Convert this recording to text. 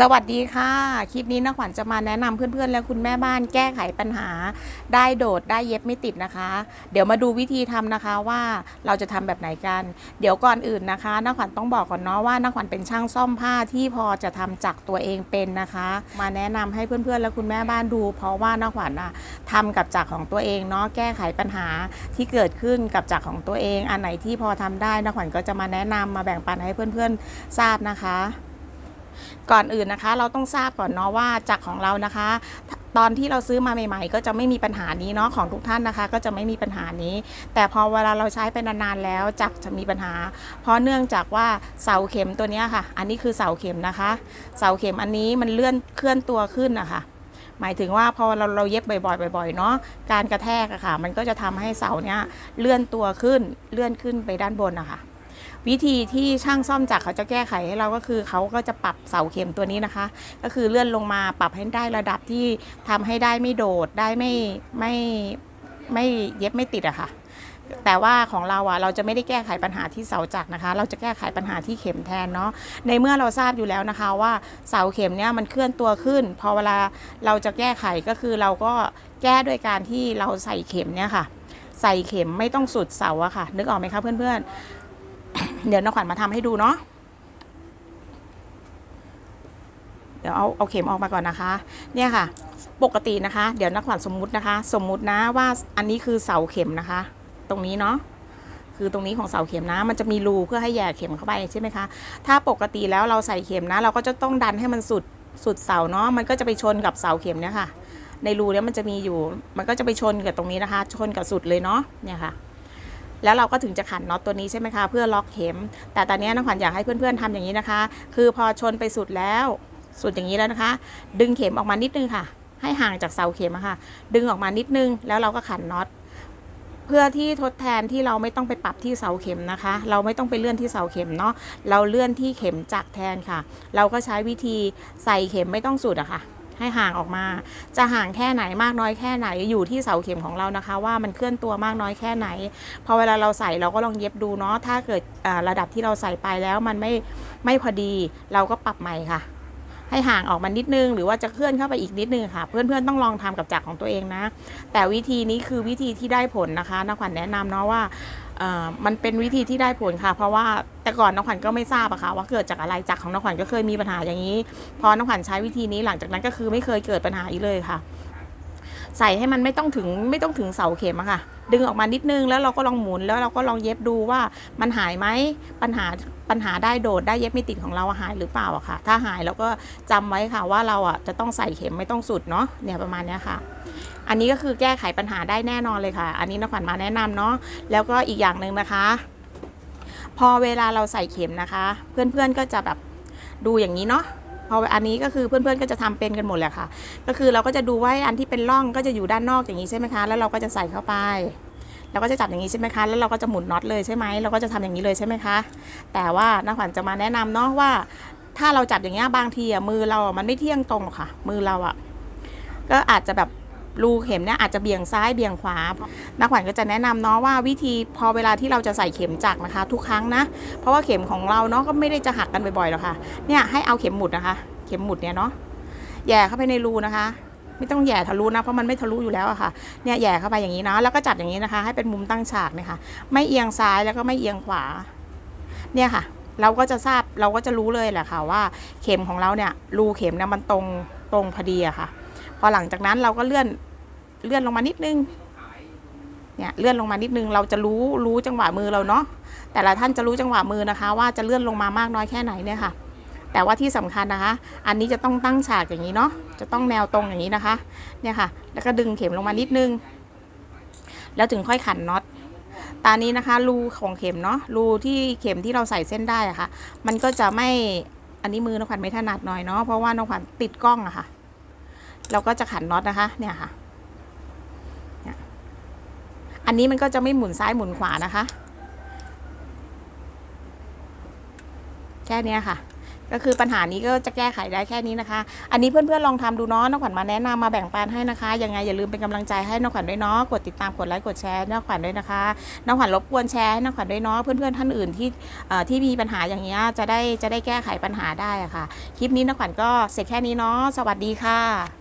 สวัสดีค่ะ คลิปนี้นักขวัญจะมาแนะนำเพื่อนๆ และคุณแม่บ้านแก้ไขปัญหา ได้โดดได้เย็บไม่ติดนะคะ เดี๋ยวมาดูวิธีทำนะคะว่าเราจะทำแบบไหนกัน เดี๋ยวก่อนอื่นนะคะนักขวัญต้องบอกก่อนเนาะว่านักขวัญเป็นช่างซ่อมผ้าที่พอจะทำจากตัวเองเป็นนะคะ มาแนะนำให้เพื่อนๆ และคุณแม่บ้านดู เพราะว่านักขวัญอะทำกับจักของตัวเองเนาะแก้ไขปัญหาที่เกิดขึ้นกับจักของตัวเอง อันไหนที่พอทำได้นักขวัญก็จะมาแนะนำมาแบ่งปันให้เพื่อนๆ ทราบนะคะ ก่อนอื่นนะคะ เราต้องทราบก่อนเนาะว่าจักรของเรานะคะ ตอนที่เราซื้อมาใหม่ ๆ ก็จะไม่มีปัญหานี้เนาะของทุกท่านนะคะ ก็จะไม่มีปัญหานี้ แต่พอเวลาเราใช้ไปนานๆแล้วจักรจะมีปัญหา เพราะเนื่องจากว่าเสาเข็มตัวนี้ค่ะ อันนี้คือเสาเข็มนะคะ เสาเข็มอันนี้มันเลื่อนเคลื่อนตัวขึ้นนะคะหมายถึงว่าพอเราเราเย็บบ่อยๆบ่อยๆเนาะการกระแทกอะค่ะ มันก็จะทำให้เสาเนี้ยเลื่อนตัวขึ้นเลื่อนขึ้นไปด้านบนนะคะ วิธีที่ช่างซ่อมจักรเขาจะแก้ไขให้เราก็คือเขาก็จะปรับเสาเข็มตัวนี้นะคะ ก็คือเลื่อนลงมาปรับให้ได้ระดับที่ทำให้ได้ไม่โดดได้ไม่ไม่ไม่เย็บไม่ติดอะค่ะแต่ว่าของเราอะเราจะไม่ได้แก้ไขปัญหาที่เสาจักรนะคะ เราจะแก้ไขปัญหาที่เข็มแทนเนาะในเมื่อเราทราบอยู่แล้วนะคะว่าเสาเข็มเนี่ยมันเคลื่อนตัวขึ้น พอเวลาเราจะแก้ไขก็คือเราก็แก้ด้วยการที่เราใส่เข็มเนี่ยค่ะ ใส่เข็มไม่ต้องสุดเสาอะค่ะ นึกออกไหมคะเพื่อนๆ เดี๋ยวนักขวัญมาทำให้ดูเนาะเดี๋ยวเอาเอาเข็มออกมาก่อนนะคะ เนี่ยค่ะ ปกตินะคะ เดี๋ยวนักขวัญสมมุตินะคะ สมมุตินะว่าอันนี้คือเสาเข็มนะคะ ตรงนี้เนาะคือตรงนี้ของเสาเข็มนะ มันจะมีรูเพื่อให้แย่เข็มเข้าไปใช่ไหมคะ ถ้าปกติแล้วเราใส่เข็มนะ เราก็จะต้องดันให้มันสุดสุดเสาเนาะ มันก็จะไปชนกับเสาเข็มเนี่ยค่ะ ในรูเนี่ยมันจะมีอยู่ มันก็จะไปชนกับตรงนี้นะคะ ชนกับสุดเลยเนาะ เนี่ยค่ะ แล้วเราก็ถึงจะขันน็อตตัวนี้ใช่ไหมคะเพื่อล็อกเข็ม แต่ตอนนี้น้องขวัญอยากให้เพื่อนๆทำอย่างนี้นะคะ คือพอชนไปสุดแล้วสุดอย่างนี้แล้วนะคะ ดึงเข็มออกมานิดนึงค่ะ ให้ห่างจากเสาเข็มะค่ะ ดึงออกมานิดนึง แล้วเราก็ขันน็อตเพื่อที่ทดแทนที่เราไม่ต้องไปปรับที่เสาเข็มนะคะ เราไม่ต้องไปเลื่อนที่เสาเข็มเนาะเราเลื่อนที่เข็มจักแทนค่ะ เราก็ใช้วิธีใส่เข็มไม่ต้องสุดอะค่ะ ให้ห่างออกมา จะห่างแค่ไหนมากน้อยแค่ไหนอยู่ที่เสาเข็มของเรานะคะ ว่ามันเคลื่อนตัวมากน้อยแค่ไหน พอเวลาเราใส่เราก็ลองเย็บดูเนาะถ้าเกิดระดับที่เราใส่ไปแล้วมันไม่ไม่พอดีเราก็ปรับใหม่ค่ะ ให้ห่างออกมานิดนึง หรือว่าจะเคลื่อนเข้าไปอีกนิดนึงค่ะ เพื่อนๆต้องลองทำกับจักรของตัวเองนะ แต่วิธีนี้คือวิธีที่ได้ผลนะคะนักขวัญแนะนำเนาะว่ามันเป็นวิธีที่ได้ผลค่ะ เพราะว่าแต่ก่อนน้องขวัญก็ไม่ทราบอะค่ะว่าเกิดจากอะไรจักรของน้องขวัญก็เคยมีปัญหาอย่างนี้ พอน้องขวัญใช้วิธีนี้หลังจากนั้นก็คือไม่เคยเกิดปัญหาอีกเลยค่ะ ใส่ให้มันไม่ต้องถึงไม่ต้องถึงเสาเข็มอะค่ะ ดึงออกมานิดนึงแล้วเราก็ลองหมุนแล้วเราก็ลองเย็บดูว่ามันหายไหมปัญหาปัญหาได้โดดได้เย็บไม่ติดของเราหายหรือเปล่าอะค่ะ ถ้าหายเราก็จำไว้ค่ะว่าเราอะจะต้องใส่เข็มไม่ต้องสุดเนาะเนี่ยประมาณนี้ค่ะ อันนี้ก็คือแก้ไขปัญหาได้แน่นอนเลยค่ะ อันนี้นักขวัญมาแนะนำเนาะแล้วก็อีกอย่างหนึ่งนะคะ พอเวลาเราใส่เข็มนะคะ เพื่อนๆก็จะแบบดูอย่างนี้เนาะ พออันนี้ก็คือเพื่อนๆก็จะทำเป็นกันหมดแหละค่ะ ก็คือเราก็จะดูว่าอันที่เป็นร่องก็จะอยู่ด้านนอกอย่างนี้ใช่ไหมคะ แล้วเราก็จะใส่เข้าไปเราก็จะจับอย่างนี้ใช่ไหมคะ แล้วเราก็จะหมุนน็อตเลยใช่ไหมเราก็จะทำอย่างนี้เลยใช่ไหมคะ แต่ว่านักขวัญจะมาแนะนำเนาะว่า ถ้าเราจับอย่างเงี้ยบางทีอะมือเราอะมันไม่เที่ยงตรงหรอกค่ะ มือเราอะก็อาจจะแบบ รูเข็มเนี่ยอาจจะเบี่ยงซ้ายเบี่ยงขวา นักขวัญก็จะแนะนำเนาะว่าวิธีพอเวลาที่เราจะใส่เข็มจักรนะคะ ทุกครั้งนะ เพราะว่าเข็มของเราเนาะก็ไม่ได้จะหักกันบ่อยๆหรอกค่ะ เนี่ยให้เอาเข็มหมุดนะคะ เข็มหมุดเนี่ยเนาะแย่เข้าไปในรูนะคะ ไม่ต้องแย่ทะลุนะเพราะมันไม่ทะลุอยู่แล้วอะค่ะ เนี่ยแย่เข้าไปอย่างนี้นะแล้วก็จับอย่างนี้นะคะ ให้เป็นมุมตั้งฉากเนี่ยค่ะ ไม่เอียงซ้ายแล้วก็ไม่เอียงขวา เนี่ยค่ะ เราก็จะทราบเราก็จะรู้เลยแหละค่ะว่า เข็มของเราเนี่ยรูเข็มเนี่ยมันตรงตรงพอดีอะค่ะ พอหลังจากนั้นเราก็เลื่อน เลื่อนลงมานิดนึงเนี่ยเลื่อนลงมานิดนึงเราจะรู้รู้จังหวะมือเราเนาะแต่ละท่านจะรู้จังหวะมือนะคะ ว่าจะเลื่อนลงมามากน้อยแค่ไหนเนี่ยค่ะ แต่ว่าที่สำคัญนะคะ อันนี้จะต้องตั้งฉากอย่างนี้เนาะจะต้องแนวตรงอย่างนี้นะคะเนี่ยค่ะ แล้วก็ดึงเข็มลงมานิดนึง แล้วถึงค่อยขันน็อตตานี้นะคะรูของเข็มเนาะรูที่เข็มที่เราใส่เส้นได้อะค่ะ มันก็จะไม่อันนี้มือน้องขวัญไม่ถนัดหน่อยเนาะเพราะว่าน้องขวัญติดกล้องอะค่ะ เราก็จะขันน็อตนะคะเนี่ยค่ะ อันนี้มันก็จะไม่หมุนซ้ายหมุนขวานะคะ แค่นี้ค่ะก็คือปัญหานี้ก็จะแก้ไขได้แค่นี้นะคะ อันนี้เพื่อนๆลองทำดูเนาะน้องขวัญมาแนะนำมาแบ่งปันให้นะคะ ยังไงอย่าลืมเป็นกำลังใจให้น้องขวัญด้วยเนาะ กดติดตาม กดไลค์ กดแชร์น้องขวัญด้วยนะคะ น้องขวัญรบกวนแชร์ให้น้องขวัญด้วยเนาะ เพื่อนๆท่านอื่นที่ที่มีปัญหาอย่างเงี้ยจะได้จะได้แก้ไขปัญหาได้อะค่ะ คลิปนี้น้องขวัญก็เสร็จแค่นี้เนาะ สวัสดีค่ะ